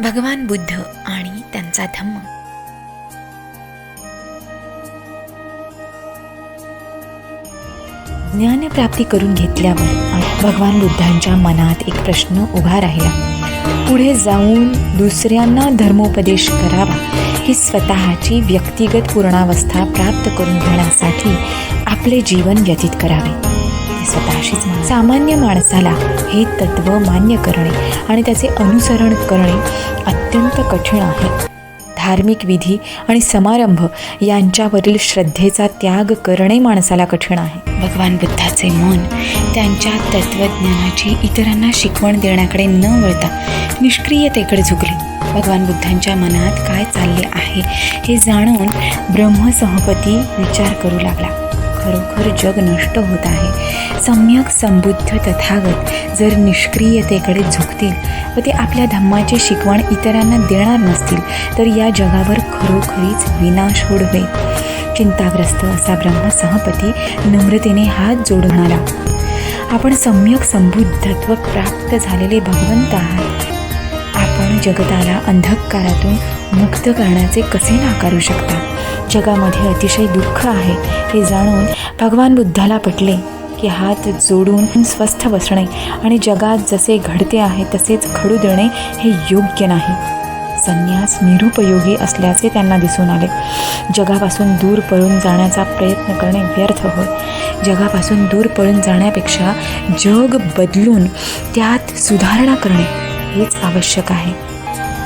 भगवान बुद्ध आणि त्यांचा धम्म. ज्ञानप्राप्ती करून घेतल्यावर भगवान बुद्धांच्या मनात एक प्रश्न उभा राहिला. पुढे जाऊन दुसऱ्यांना धर्मोपदेश करावा ही स्वतःची व्यक्तिगत पूर्णावस्था प्राप्त करून घेण्यासाठी आपले जीवन व्यतीत करावे. स्वतःशीच सामान्य माणसाला हे तत्व मान्य करणे आणि त्याचे अनुसरण करणे अत्यंत कठीण आहे. धार्मिक विधी आणि समारंभ यांच्यावरील श्रद्धेचा त्याग करणे माणसाला कठीण आहे. भगवान बुद्धाचे मन त्यांच्या तत्वज्ञानाची इतरांना शिकवण देण्याकडे न वळता निष्क्रियतेकडे झुकले. भगवान बुद्धांच्या मनात काय चालले आहे हे जाणून ब्रह्मसहपती विचार करू लागला. खरोखर जग नष्ट होत आहे. सम्यक संबुद्ध तथागत जर निष्क्रियतेकडे झुकतील व ते आपल्या धम्माची शिकवण इतरांना देणार नसतील तर या जगावर खरोखरीच विनाश होईल चिंताग्रस्त असा ब्रह्मसहपती नम्रतेने हात जोडून आला. आपण सम्यक संबुद्धत्व प्राप्त झालेले भगवंत आहात. आपण जगताला अंधकारातून मुक्त करण्याचे कसे नाकारू शकता? जगामध्ये अतिशय दुःख आहे हे जाणून भगवान बुद्धाला पटले की हात जोडून स्वस्थ बसणे आणि जगात जसे घडते आहे तसेच घडू देणे हे योग्य नाही. संन्यास निरुपयोगी असल्याचे त्यांना दिसून आले. जगापासून दूर पळून जाण्याचा प्रयत्न करणे व्यर्थ होय. जगापासून दूर पळून जाण्यापेक्षा जग बदलून त्यात सुधारणा करणे हेच आवश्यक आहे.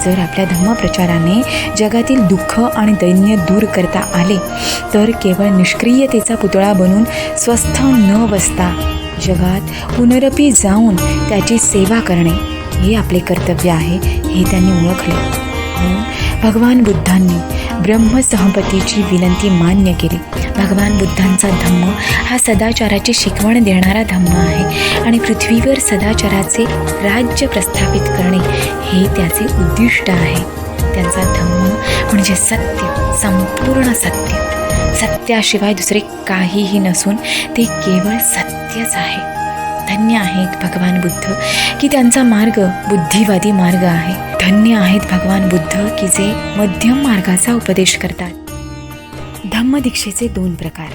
जर आपल्या धम्मप्रचाराने जगातील दुःख आणि दैन्य दूर करता आले तर केवळ निष्क्रियतेचा पुतळा बनून स्वस्थ न बसता जगात पुनरपी जाऊन त्याची सेवा करणे हे आपले कर्तव्य आहे हे त्यांनी ओळखले. म्हणून भगवान बुद्धांनी ब्रह्मसहपतीची विनंती मान्य केली. भगवान बुद्धांचा धम्म हा सदाचाराची शिकवण देणारा धम्म आहे आणि पृथ्वीवर सदाचाराचे राज्य प्रस्थापित करणे हे त्याचे उद्दिष्ट आहे. त्यांचा धम्म म्हणजे सत्य संपूर्ण सत्य. सत्याशिवाय दुसरे काहीही नसून ते केवळ सत्यच आहे. धन्य आहेत भगवान बुद्ध की त्यांचा मार्ग बुद्धिवादी मार्ग आहे. धन्य आहेत भगवान बुद्ध की जे मध्यम मार्गाचा उपदेश करतात. धम्मदीक्षेचे दोन प्रकार.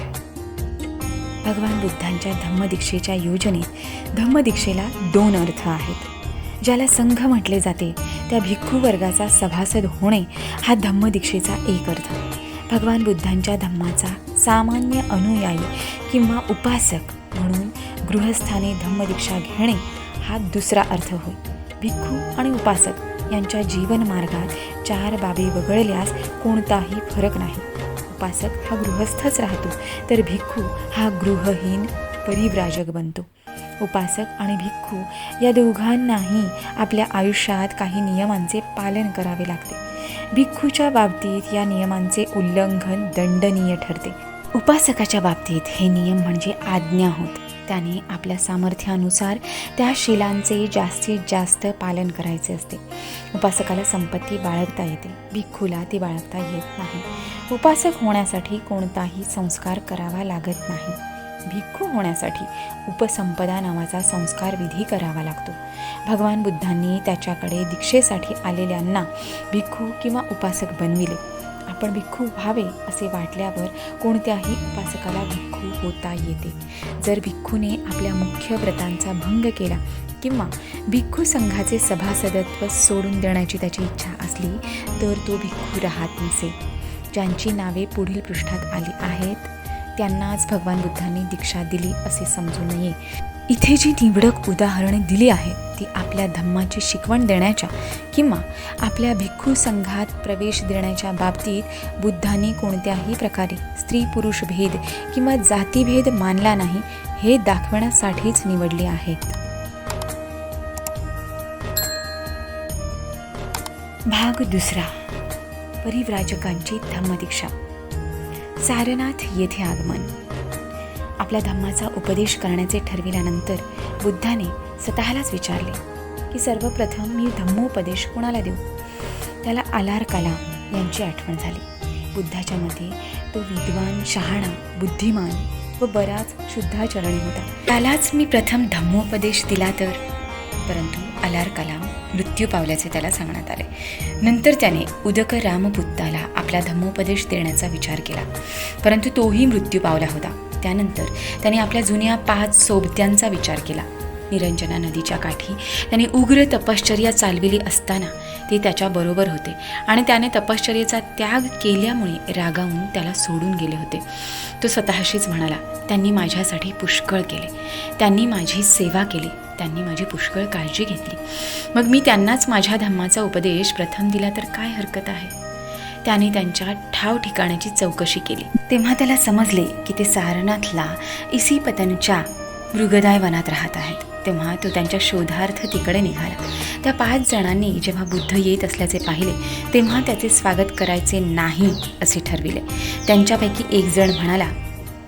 भगवान बुद्धांच्या धम्मदीक्षेच्या योजनेत धम्मदीक्षेला दोन अर्थ आहेत. ज्याला संघ म्हटले जाते त्या भिक्खू वर्गाचा सभासद होणे हा धम्मदीक्षेचा एक अर्थ. भगवान बुद्धांच्या धम्माचा सामान्य अनुयायी किंवा उपासक म्हणून गृहस्थाने धम्मदीक्षा घेणे हा दुसरा अर्थ होय. भिक्खू आणि उपासक यांच्या जीवनमार्गात चार बाबी वगळल्यास कोणताही फरक नाही. उपासक हा गृहस्थच राहतो तर भिक्खू हा गृहहीन परिव्राजक बनतो. उपासक आणि भिक्खू या दोघांनाही आपल्या आयुष्यात काही नियमांचे पालन करावे लागते. भिक्खूच्या बाबतीत या नियमांचे उल्लंघन दंडनीय ठरते. उपासकाच्या बाबतीत हे नियम म्हणजे आज्ञा होत त्याने आपल्या सामर्थ्यानुसार त्या शिलांचे जास्तीत जास्त पालन करायचे असते. उपासकाला संपत्ती बाळगता येते. भिक्खूला ती बाळगता येत नाही. उपासक होण्यासाठी कोणताही संस्कार करावा लागत नाही. भिक्खू होण्यासाठी उपसंपदा नावाचा संस्कार विधी करावा लागतो. भगवान बुद्धांनी त्याच्याकडे दीक्षेसाठी आलेल्यांना भिक्खू किंवा उपासक बनविले. आपण भिक्खू व्हावे असे वाटल्यावर कोणत्याही उपासकाला भिक्खू होता येते. जर भिक्खूने आपल्या मुख्य व्रतांचा भंग केला किंवा भिक्खू संघाचे सभासदत्व सोडून देण्याची त्याची इच्छा असली तर तो भिक्खू राहत नसे. ज्यांची नावे पुढील पृष्ठात आली आहेत त्यांनाच भगवान बुद्धांनी दीक्षा दिली असे समजू नये इथे जी निवडक उदाहरणे दिली आहेत ती आपल्या धम्माची शिकवण देण्याच्या किंवा आपल्या भिक्खू संघात प्रवेश देण्याच्या बाबतीत बुद्धांनी कोणत्याही प्रकारे स्त्री पुरुष भेद किंवा जातीभेद मानला नाही हे दाखवण्यासाठीच निवडली आहेत. भाग दुसरा. परिव्राजकांची धम्मदीक्षा. सारनाथ येथे आगमन. आपल्या धम्माचा उपदेश करण्याचे ठरविल्यानंतर बुद्धाने स्वतःलाच विचारले की सर्वप्रथम मी धम्मोपदेश कोणाला देऊ? त्याला आलार कलाम यांची आठवण झाली. बुद्धाच्या मते तो विद्वान शहाणा बुद्धिमान व बराच शुद्धाचरणी होता. त्यालाच मी प्रथम धम्मोपदेश दिला तर? परंतु अलार कलाम मृत्यू पावल्याचे त्याला सांगण्यात आले. नंतर त्याने उदक रामपुत्ताला आपला धम्मोपदेश देण्याचा विचार केला. परंतु तोही मृत्यू पावला होता. त्यानंतर त्याने आपल्या जुन्या पाच सोबत्यांचा विचार केला. निरंजना नदीच्या काठी त्याने उग्र तपश्चर्या चालविली असताना ते त्याच्याबरोबर होते आणि त्याने तपश्चर्याचा त्याग केल्यामुळे रागावून त्याला सोडून गेले होते. तो स्वतःशीच म्हणाला त्यांनी माझ्यासाठी पुष्कळ केले. त्यांनी माझी सेवा केली. त्यांनी माझी पुष्कळ काळजी घेतली. मग मी त्यांनाच माझ्या धम्माचा उपदेश प्रथम दिला तर काय हरकत आहे? त्याने त्यांच्या ठाव ठिकाणाची चौकशी केली. तेव्हा त्याला समजले की ते सारनाथला इसीपतनच्या मृगदाय वनात राहत आहेत. तेव्हा तो त्यांच्या शोधार्थ तिकडे निघाला. त्या पाच जणांनी जेव्हा बुद्ध येत असल्याचे पाहिले तेव्हा त्याचे स्वागत करायचे नाही असे ठरविले. त्यांच्यापैकी एक जण म्हणाला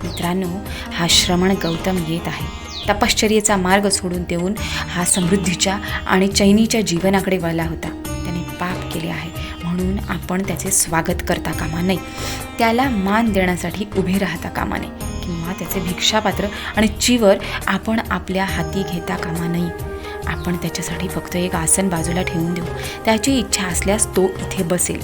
मित्रांनो हा श्रमण गौतम येत आहे. तपश्चर्येचा मार्ग सोडून देऊन हा समृद्धीच्या आणि चैनीच्या जीवनाकडे वळला होता. त्याने पाप केले आहे. म्हणून आपण त्याचे स्वागत करता कामा नये. त्याला मान देण्यासाठी उभे राहता कामा नये. किंवा त्याचे भिक्षापात्र आणि चिवर आपण आपल्या हाती घेता कामा नये. आपण त्याच्यासाठी फक्त एक आसन बाजूला ठेवून देऊ. त्याची इच्छा असल्यास तो इथे बसेल.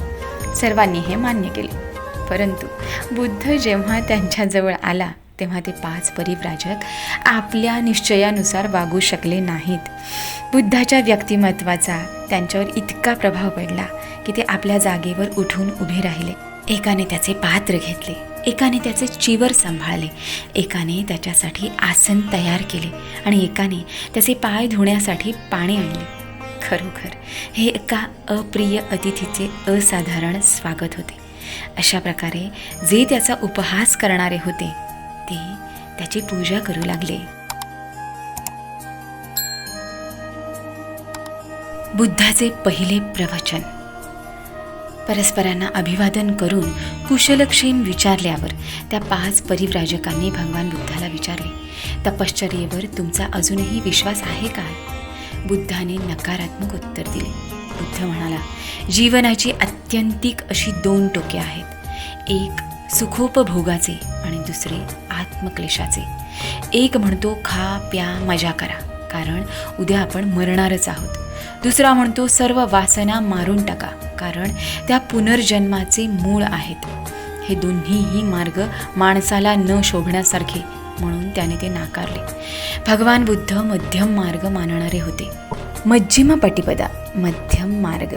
सर्वांनी हे मान्य केले. परंतु बुद्ध जेव्हा त्यांच्याजवळ आला तेव्हा ते पाच परिव्राजक आपल्या निश्चयानुसार वागू शकले नाहीत. बुद्धाच्या व्यक्तिमत्वाचा त्यांच्यावर इतका प्रभाव पडला की ते आपल्या जागेवर उठून उभे राहिले. एकाने त्याचे पात्र घेतले एकाने त्याचे चिवर सांभाळले एकाने त्याच्यासाठी आसन तयार केले आणि एकाने त्याचे पाय धुण्यासाठी पाणी आणले. खरोखर हे एका अप्रिय अतिथीचे असाधारण स्वागत होते. अशा प्रकारे जे त्याचा उपहास करणारे होते ते त्याची पूजा करू लागले. बुद्धाचे पहिले प्रवचन. परस्परांना अभिवादन करून कुशलक्षेम विचारल्यावर त्या पाच परिव्राजकांनी भगवान बुद्धाला विचारले तपश्चर्येवर तुमचा अजूनही विश्वास आहे का? बुद्धाने नकारात्मक उत्तर दिले. बुद्ध म्हणाला जीवनाची अत्यंतिक अशी दोन टोके आहेत. एक सुखोपभोगाचे आणि दुसरे आत्मक्लेशाचे. एक म्हणतो खा प्या मजा करा. कारण उद्या आपण मरणारच आहोत. दुसरा म्हणतो सर्व वासना मारून टाका. कारण त्या पुनर्जन्माचे मूळ आहेत. हे दोन्हीही मार्ग माणसाला न शोभण्यासारखे म्हणून त्याने ते नाकारले. भगवान बुद्ध मध्यम मार्ग मानणारे होते. मध्यम पटिपदा मध्यम मार्ग.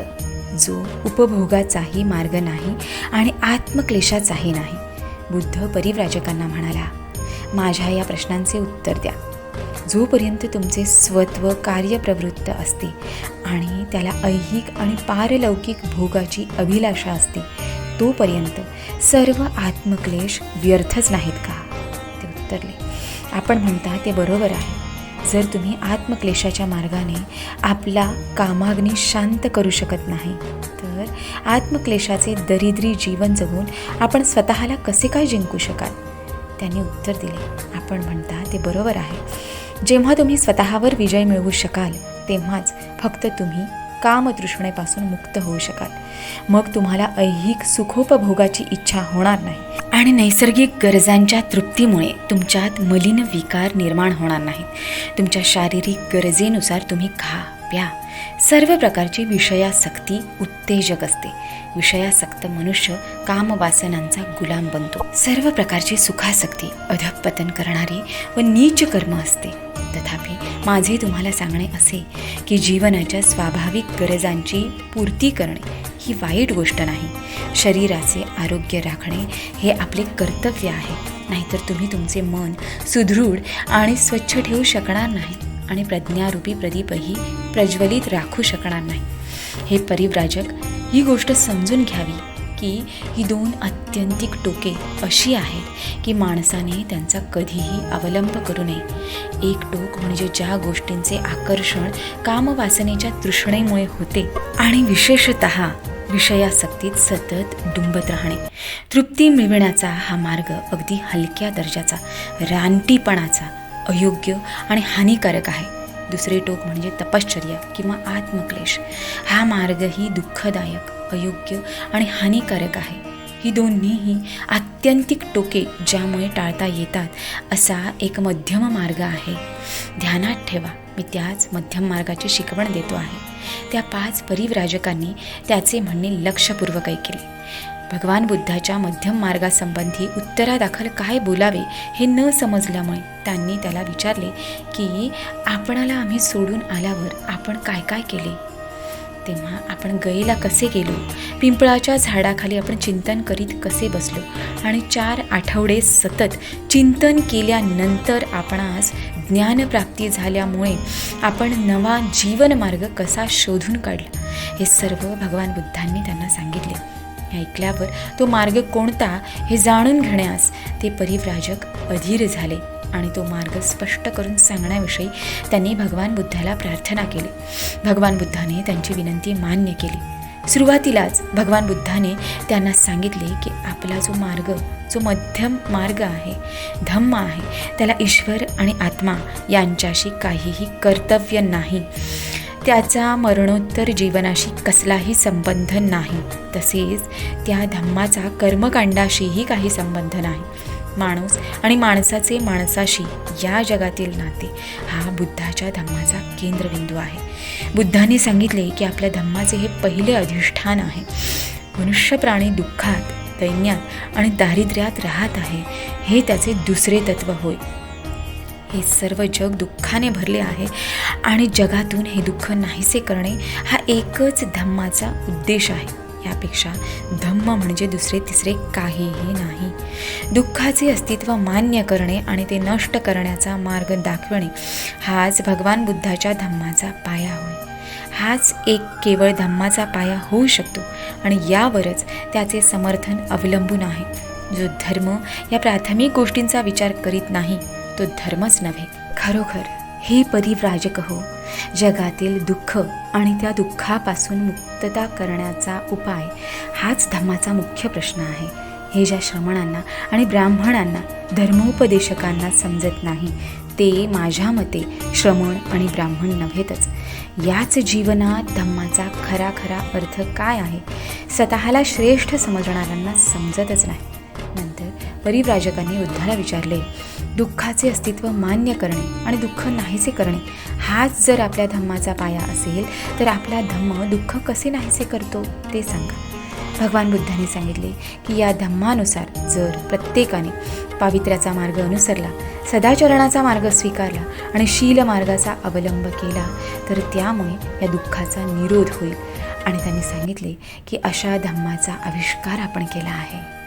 जो उपभोगाचाही मार्ग नाही आणि आत्मक्लेशाचाही नाही. बुद्ध परिव्राजकांना म्हणाला माझ्या या प्रश्नांचे उत्तर द्या. जोपर्यंत तुमचे स्वत्व कार्यप्रवृत्त असते आणि त्याला ऐहिक आणि पारलौकिक भोगाची अभिलाषा असते तोपर्यंत सर्व आत्मक्लेश व्यर्थच नाहीत का? ते उत्तरले. आपण म्हणता ते बरोबर आहे. जर तुम्ही आत्मक्लेशाच्या मार्गाने आपला कामाग्नी शांत करू शकत नाही तर आत्मक्लेशाचे दरिद्री जीवन जगून आपण स्वतःला कसे काय जिंकू शकाल? त्यांनी उत्तर दिले. आपण म्हणता ते बरोबर आहे. जेव्हा तुम्ही स्वतःवर विजय मिळवू शकाल तेव्हाच फक्त तुम्ही कामतृष्णेपासून मुक्त होऊ शकाल. मग तुम्हाला ऐहिक सुखोपभोगाची इच्छा होणार नाही. आणि नैसर्गिक गरजांच्या तृप्तीमुळे तुमच्यात मलिन विकार निर्माण होणार नाहीत. तुमच्या शारीरिक गरजेनुसार तुम्ही खा प्या. सर्व प्रकारची विषयासक्ती उत्तेजक असते. विषयासक्त मनुष्य कामवासनांचा गुलाम बनतो. सर्व प्रकारची सुखासक्ती अधपतन करणारी व नीच कर्म असते. तथापि माझे तुम्हाला सांगणे असे की जीवनाच्या स्वाभाविक गरजांची पूर्ती करणे ही वाईट गोष्ट नाही. शरीराचे आरोग्य राखणे हे आपले कर्तव्य आहे. नाहीतर तुम्ही तुमचे मन सुदृढ आणि स्वच्छ ठेवू शकणार नाही आणि प्रज्ञारूपी प्रदीपही प्रज्वलित राखू शकणार नाही. हे परिव्राजक ही गोष्ट समजून घ्यावी. की ही दोन अत्यंतिक टोके अशी आहेत की माणसाने त्यांचा कधीही अवलंब करू नये. एक टोक म्हणजे ज्या गोष्टींचे आकर्षण कामवासनेच्या तृष्णेमुळे होते आणि विशेषत विषयासक्तीत सतत डुंबत राहणे. तृप्ती मिळविण्याचा हा मार्ग अगदी हलक्या दर्जाचा रानटीपणाचा अयोग्य आणि हानिकारक आहे. दुसरे टोक म्हणजे तपश्चर्या किंवा आत्मक्लेश. हा मार्गही दुःखदायक अयोग्य आणि हानिकारक आहे. ही दोन्हीही आत्यंतिक टोके ज्यामुळे टाळता येतात असा एक मध्यम मार्ग आहे. ध्यानात ठेवा मी त्याच मध्यम मार्गाची शिकवण देतो आहे. त्या पाच परिव्राजकांनी त्याचे म्हणणे लक्षपूर्वक ऐकले. भगवान बुद्धाच्या मध्यम मार्गासंबंधी उत्तरादाखल काय बोलावे हे न समजल्यामुळे त्यांनी त्याला विचारले की आपणाला आम्ही सोडून आल्यावर आपण काय काय केले? तेव्हा आपण गईला कसे गेलो? पिंपळाच्या झाडाखाली आपण चिंतन करीत कसे बसलो? आणि चार आठवडे सतत चिंतन केल्यानंतर आपणास ज्ञानप्राप्ती झाल्यामुळे आपण नवा जीवनमार्ग कसा शोधून काढला? हे सर्व भगवान बुद्धांनी त्यांना सांगितले. हे ऐकल्यावर तो मार्ग कोणता हे जाणून घेण्यास ते परिव्राजक अधीर झाले. आणि तो मार्ग स्पष्ट करून सांगण्याविषयी त्यांनी भगवान बुद्धाला प्रार्थना केली. भगवान बुद्धाने त्यांची विनंती मान्य केली. सुरुवातीलाच भगवान बुद्धाने त्यांना सांगितले की आपला जो मार्ग जो मध्यम मार्ग आहे धम्म आहे त्याला ईश्वर आणि आत्मा यांच्याशी काहीही कर्तव्य नाही. त्याचा मरणोत्तर जीवनाशी कसलाही संबंध नाही. तसेच त्या धम्माचा कर्मकांडाशीही काही संबंध नाही. माणूस आणि माणसाचे माणसाशी या जगातील नाते हा बुद्धाच्या धम्माचा केंद्रबिंदू आहे. बुद्धाने सांगितले की आपल्या धम्माचे हे पहिले अधिष्ठान आहे. मनुष्य प्राणी दुःखात दैन्यात आणि दारिद्र्यात राहत आहे हे त्याचे दुसरे तत्व होय. हे सर्व जग दुःखाने भरले आहे आणि जगातून हे दुःख नाहीसे करणे हा एकच धम्माचा उद्देश आहे. यापेक्षा धम्म म्हणजे दुसरे तिसरे काहीही नाही. दुःखाचे अस्तित्व मान्य करणे आणि ते नष्ट करण्याचा मार्ग दाखवणे हाच भगवान बुद्धाच्या धम्माचा पाया होय. हाच एक केवळ धम्माचा पाया होऊ शकतो आणि यावरच त्याचे समर्थन अवलंबून आहे. जो धर्म या प्राथमिक गोष्टींचा विचार करीत नाही तो धर्मच नव्हे. खरोखर हे परिव्राजक हो. जगातील दुःख आणि त्या दुःखापासून मुक्तता करण्याचा उपाय हाच धम्माचा मुख्य प्रश्न आहे. हे ज्या श्रमणांना आणि ब्राह्मणांना धर्मोपदेशकांना समजत नाही ते माझ्या मते श्रमण आणि ब्राह्मण नव्हेतच. याच जीवनात धम्माचा खरा खरा अर्थ काय आहे स्वतःला श्रेष्ठ समजणाऱ्यांना समजतच नाही. नंतर परिव्राजकांनी बुद्धाला विचारले दुःखाचे अस्तित्व मान्य करणे आणि दुःख नाहीसे करणे हाच जर आपल्या धम्माचा पाया असेल तर आपला धम्म दुःख कसे नाहीसे करतो ते सांगा. भगवान बुद्धांनी सांगितले की या धम्मानुसार जर प्रत्येकाने पावित्र्याचा मार्ग अनुसरला सदाचरणाचा मार्ग स्वीकारला आणि शील मार्गाचा अवलंब केला तर त्यामुळे या दुःखाचा निरोध होईल. आणि त्यांनी सांगितले की अशा धम्माचा आविष्कार आपण केला आहे.